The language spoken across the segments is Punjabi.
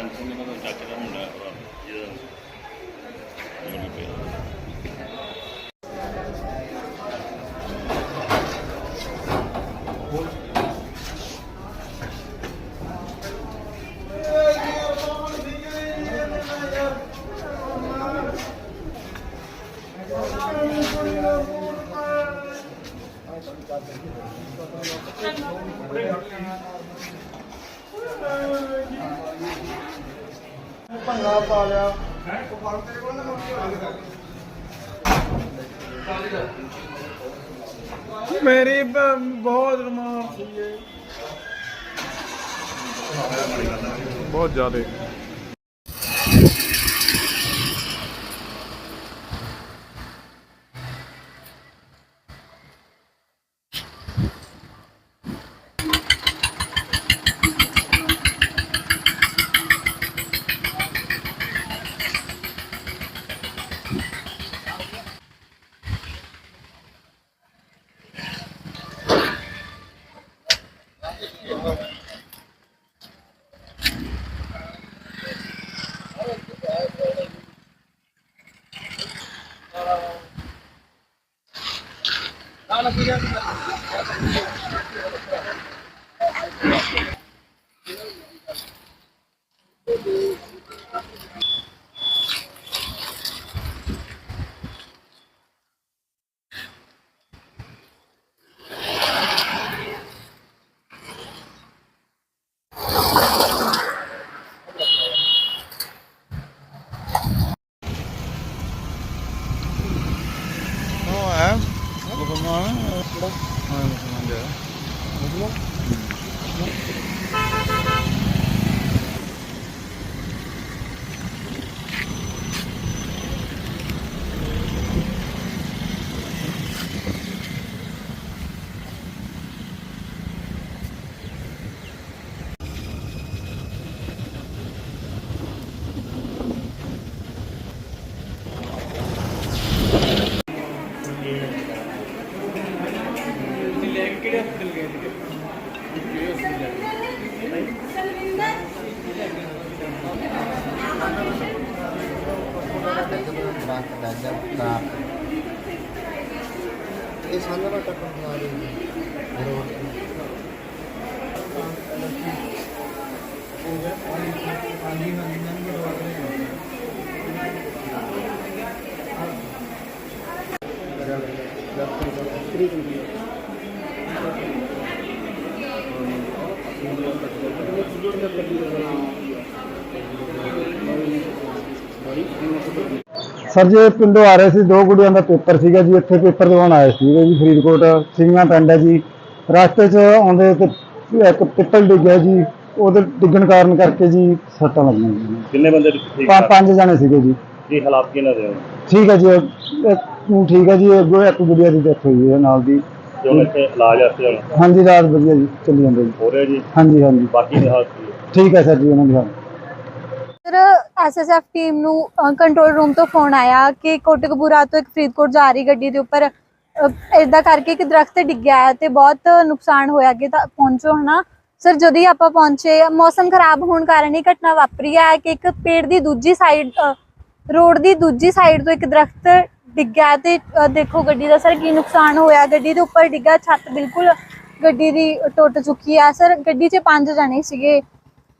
ਬਚਨ ਸਿੰਘ ਇਹਨਾਂ ਦਾ ਚਾਚੇ ਦਾ ਮੁੰਡਾ ਹੈ ਭਰਾ ਜਿਹਦਾ ਜੋੜੀ ਪਿਆ ਭੰਗਾ ਪਾ ਲਿਆ। ਮੇਰੀ ਬਹੁਤ ਰਮਾਨ ਸੀ ਬਹੁਤ ਜ਼ਿਆਦਾ। ਉਹ 어, 정말. 아, 어, 정말. 아, 정말. ਕਿਹੜਾ ਹਾਂ ਮੁਸਲਮਾਨ ਜਿਹੜਾ ਇਹ ਸੰਗ ਦਾ ਕੱਟਣ ਆ ਰਹੀ ਹੈ ਰੋਡ ਤੇ ਸਰ ਜੀ ਪਿੰਡੋਂ ਆ ਰਹੇ ਸੀ ਦੋ ਕੁੜੀਆਂ ਦਾ ਪੇਪਰ ਸੀਗਾ ਜੀ ਇੱਥੇ ਪੇਪਰ ਦਿਵਾਉਣ ਆਏ ਸੀਗੇ ਜੀ ਫਰੀਦਕੋਟ ਸਿੰਘਾਂ ਪਿੰਡ ਹੈ ਜੀ। ਰਸਤੇ 'ਚ ਆਉਂਦੇ ਤੇ ਇੱਕ ਪਿੱਪਲ ਡਿੱਗਿਆ ਜੀ ਉਹਦੇ ਡਿੱਗਣ ਕਾਰਨ ਕਰਕੇ ਜੀ ਸੱਟਾਂ ਲੱਗੀਆਂ ਜੀ। ਕਿੰਨੇ ਬੰਦੇ ਠੀਕ ਪੰਜ ਜਣੇ ਸੀਗੇ ਜੀ। ਕੀ ਹਾਲਾਤ ਕੀ ਨਜ਼ਰ ਠੀਕ ਹੈ ਜੀ ਇੱਕ ਠੀਕ ਹੈ ਜੀ ਅੱਗੋਂ ਇੱਕ ਗੁੜੀਆ ਦੀ ਡੈਥ ਹੋਈ ਹੈ ਨਾਲ ਦੀ। ਜੋ ਇੱਥੇ ਇਲਾਜ ਵਾਸਤੇ ਹੁਣ ਹਾਂਜੀ ਰਾਤ ਵਧੀਆ ਜੀ ਚੱਲੀ ਜਾਂਦੇ ਜੀ। ਹੋ ਰਿਹਾ ਜੀ? ਹਾਂਜੀ ਹਾਂਜੀ। ਬਾਕੀ ਦੀ ਹਾਲਤ ਕੀ? ਹੈ ਠੀਕ ਹੈ ਸਰ ਜੀ, ਉਹਨਾਂ ਦੀ ਸਰ ਐਸਐਸਐਫ ਟੀਮ ਨੂੰ ਕੰਟਰੋਲ ਰੂਮ ਤੋਂ ਫੋਨ ਆਇਆ ਕਿ ਕੋਟਕਪੂਰਾ ਤੋਂ ਇੱਕ ਫਰੀਦਕੋਟ ਜਾ ਰਹੀ ਗੱਡੀ ਦੇ ਉੱਪਰ ਇਦਾਂ ਕਰਕੇ ਇੱਕ ਦਰਖਤ ਡਿੱਗਿਆ ਹੈ ਤੇ ਬਹੁਤ ਨੁਕਸਾਨ ਹੋਇਆ ਅੱਗੇ ਤਾਂ ਪਹੁੰਚੋ, ਹਨਾ? ਸਰ, ਜਦੋਂ ਹੀ ਆਪਾਂ ਪਹੁੰਚੇ, ਮੌਸਮ ਖਰਾਬ ਹੋਣ ਕਾਰਨ ਇਹ ਘਟਨਾ ਵਾਪਰੀ ਹੈ ਕਿ ਇੱਕ ਪੇੜ ਦੀ ਦੂਜੀ ਸਾਈਡ ਰੋਡ ਦੀ ਦੂਜੀ ਸਾਈਡ ਤੋਂ ਇੱਕ ਦਰਖਤ ਡਿੱਗਿਆ ਤੇ ਦੇਖੋ ਗੱਡੀ ਦਾ ਸਰ ਕੀ ਨੁਕਸਾਨ ਹੋਇਆ। ਗੱਡੀ ਦੇ ਉੱਪਰ ਡਿੱਗਾ ਛੱਤ ਬਿਲਕੁਲ ਗੱਡੀ ਦੀ ਟੁੱਟ ਚੁੱਕੀ ਹੈ। ਸਰ, ਗੱਡੀ 'ਚ ਪੰਜ ਜਣੇ ਸੀਗੇ।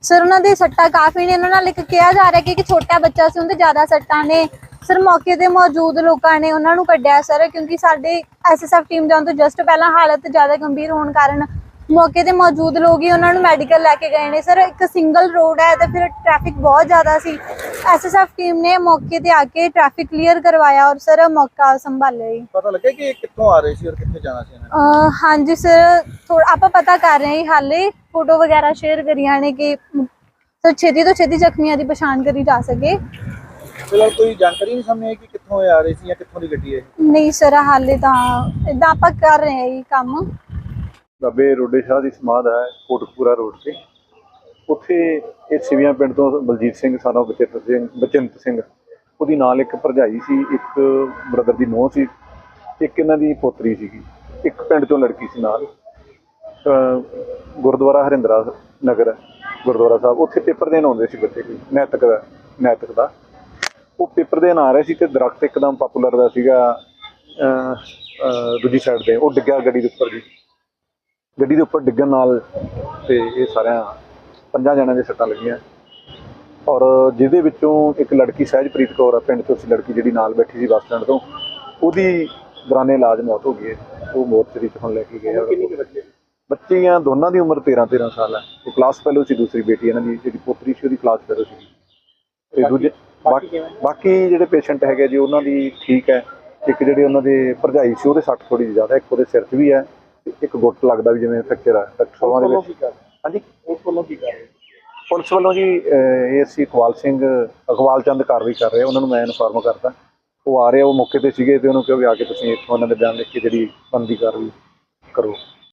ਸਰ, ਉਹਨਾਂ ਦੇ ਸੱਟਾਂ ਕਾਫੀ ਨੇ। ਉਹਨਾਂ ਨਾਲ ਇੱਕ ਕਿਹਾ ਜਾ ਰਿਹਾ ਕਿ ਇੱਕ ਛੋਟਾ ਬੱਚਾ ਸੀ, ਉਹਦੇ ਜ਼ਿਆਦਾ ਸੱਟਾਂ ਨੇ। ਸਰ, ਮੌਕੇ ਤੇ ਮੌਜੂਦ ਲੋਕਾਂ ਨੇ ਉਹਨਾਂ ਨੂੰ ਕੱਢਿਆ ਸਰ, ਕਿਉਂਕਿ ਸਾਡੇ ਐਸਐਸਐਫ ਟੀਮ ਜਾਣ ਤੋਂ ਜਸਟ ਪਹਿਲਾਂ ਹਾਲਤ ਜ਼ਿਆਦਾ ਗੰਭੀਰ ਹੋਣ ਕਾਰਨ ਮੌਕੇ ਤੇ ਮੌਜੂਦ ਲੋਕ ਹੀ ਉਹਨਾਂ ਨੂੰ ਮੈਡੀਕਲ ਲੈ ਕੇ ਗਏ ਨੇ। ਸਰ, ਇੱਕ ਸਿੰਗਲ ਰੋਡ ਹੈ ਤੇ ਫਿਰ ਟ੍ਰੈਫਿਕ ਬਹੁਤ ਜ਼ਿਆਦਾ ਸੀ। ਐਸਐਸਐਫ ਟੀਮ ਨੇ ਮੌਕੇ ਤੇ ਆ ਕੇ ਟ੍ਰੈਫਿਕ ਕਲੀਅਰ ਕਰਵਾਇਆ ਔਰ ਸਰ ਮੌਕਾ ਸੰਭਾਲਿਆ ਜੀ ਪਤਾ ਲੱਗਿਆ ਕਿ ਇਹ ਕਿੱਥੋਂ ਆ ਰਹੇ ਸੀ ਔਰ ਕਿੱਥੇ ਜਾਣਾ ਸੀ ਇਹਨਾਂ ਨੇ? ਅਹ ਹਾਂਜੀ ਸਰ ਥੋੜਾ ਆਪਾਂ ਪਤਾ ਕਰ ਰਹੇ ਹਾਂ ਜੀ ਹਾਲੇ। ਫੋਟੋ ਵਗੈਰਾ ਸ਼ੇਅਰ ਕਰੀਆਂ ਨੇ ਕਿ ਸਰ ਛੇਤੀ ਤੋਂ ਛੇਤੀ ਜ਼ਖਮੀਆਂ ਦੀ ਪਛਾਣ ਕਰੀ ਜਾ ਸਕੇ। ਫਿਲਹਾਲ ਕੋਈ ਜਾਣਕਾਰੀ ਨਹੀਂ ਸਾਹਮਣੇ ਆਈ ਕਿ ਕਿੱਥੋਂ ਇਹ ਆ ਰਹੇ ਸੀ ਜਾਂ ਕਿੱਥੋਂ ਦੀ ਗੱਡੀ ਹੈ ਨਹੀਂ ਸਰ ਹਾਲੇ ਤਾਂ ਇਦਾਂ ਆਪਾਂ ਕਰ ਰਹੇ ਹਾਂ ਜੀ ਕੰਮ। ਬਾਬੇ ਰੋਡੇ ਸ਼ਾਹ ਦੀ ਸਮਾਧ ਹੈ ਕੋਟਕਪੂਰਾ ਰੋਡ ਤੇ। ਉੱਥੇ ਇਹ ਸਿਵੀਆਂ ਪਿੰਡ ਤੋਂ ਬਲਜੀਤ ਸਿੰਘ ਸਾਨੋ ਬਚਿੱਤਰ ਸਿੰਘ, ਬਚਿੰਤ ਸਿੰਘ, ਉਹਦੀ ਨਾਲ ਇੱਕ ਭਰਜਾਈ ਸੀ, ਇੱਕ ਬ੍ਰਦਰ ਦੀ ਨੂੰਹ ਸੀ, ਇੱਕ ਇਹਨਾਂ ਦੀ ਪੋਤਰੀ ਸੀਗੀ, ਇੱਕ ਪਿੰਡ ਤੋਂ ਲੜਕੀ ਸੀ ਨਾਲ। ਗੁਰਦੁਆਰਾ ਹਰਿੰਦਰਾ ਨਗਰ ਗੁਰਦੁਆਰਾ ਸਾਹਿਬ, ਉੱਥੇ ਪੇਪਰ ਦੇਣ ਆਉਂਦੇ ਸੀ ਬੱਚੇ ਕੋਈ, ਨੈਤਿਕ ਦਾ ਨੈਤਿਕ ਦਾ। ਉਹ ਪੇਪਰ ਦੇਣ ਆ ਰਹੇ ਸੀ ਤੇ ਦਰਖਤ ਇੱਕਦਮ ਪਪੂਲਰ ਦਾ ਸੀਗਾ ਦੂਜੀ ਸਾਈਡ ਤੇ, ਉਹ ਡਿੱਗਿਆ ਗੱਡੀ ਦੇ ਉੱਪਰ ਜੀ। ਗੱਡੀ ਦੇ ਉੱਪਰ ਡਿੱਗਣ ਨਾਲ ਤੇ ਇਹ ਸਾਰਿਆਂ ਪੰਜਾਂ ਜਣਿਆਂ ਦੇ ਸੱਟਾਂ ਲੱਗੀਆਂ। ਔਰ ਜਿਹਦੇ ਵਿੱਚੋਂ ਇੱਕ ਲੜਕੀ ਸਹਿਜਪ੍ਰੀਤ ਕੌਰ ਆ ਪਿੰਡ ਤੋਂ ਸੀ ਲੜਕੀ ਜਿਹੜੀ ਨਾਲ ਬੈਠੀ ਸੀ ਬੱਸ ਸਟੈਂਡ ਤੋਂ ਉਹਦੀ ਦੌਰਾਨੇ ਇਲਾਜ ਮੌਤ ਹੋ ਗਈ ਹੈ। ਉਹ ਮੋਰਚਰੀ ਚ ਹੁਣ ਲੈ ਕੇ ਗਏ ਆ। ਬੱਚੀਆਂ ਦੋਨਾਂ ਦੀ ਉਮਰ 13 13 ਸਾਲ ਹੈ ਉਹ ਕਲਾਸ ਫੈਲੋ ਸੀ ਦੂਸਰੀ ਬੇਟੀ ਇਹਨਾਂ ਦੀ ਜਿਹੜੀ ਪੋਤਰੀ ਸੀ ਉਹਦੀ ਕਲਾਸ ਫੈਲੋ ਸੀ। ਤੇ ਦੂਜੇ ਬਾਕੀ ਜਿਹੜੇ ਪੇਸ਼ੈਂਟ ਹੈਗੇ ਜੀ ਉਹਨਾਂ ਦੀ ਠੀਕ ਹੈ ਇੱਕ ਜਿਹੜੇ ਉਹਨਾਂ ਦੇ ਭਰਜਾਈ ਸੀ ਉਹਦੇ ਸੱਟ ਥੋੜੀ ਜ਼ਿਆਦਾ ਇੱਕ ਉਹਦੇ ਸਿਰ 'ਚ ਵੀ ਹੈ ਇੱਕ ਗੁੱਟ ਲੱਗਦਾ ਵੀ ਜਿਵੇਂ ਫ੍ਰੈਕਚਰ ਹੈ ਡਾਕਟਰ ਦੇ ਵਿੱਚ। ਹਾਂਜੀ? ਪੁਲਿਸ ਵੱਲੋਂ ਕੀ ਕਰ ਰਹੇ ਪੁਲਿਸ ਵੱਲੋਂ ਜੀ ਏਐਸਸੀ ਇਕਬਾਲ ਸਿੰਘ ਇਕਬਾਲ ਚੰਦ ਕਾਰਵਾਈ ਕਰ ਰਹੇ। ਉਹਨਾਂ ਨੂੰ ਮੈਂ ਇਨਫਾਰਮ ਕਰਤਾ ਉਹ ਆ ਰਹੇ ਆ, ਉਹ ਮੌਕੇ ਤੇ ਸੀਗੇ ਤੇ ਉਹਨੂੰ ਕਿਹਾ ਵੀ ਆ ਕੇ ਤੁਸੀਂ ਇੱਥੋਂ ਉਹਨਾਂ ਦੇ ਬਿਆਨ ਲਿਖ ਕੇ ਜਿਹੜੀ ਬੰਦੀ ਕਾਰਵਾਈ ਕਰੋ।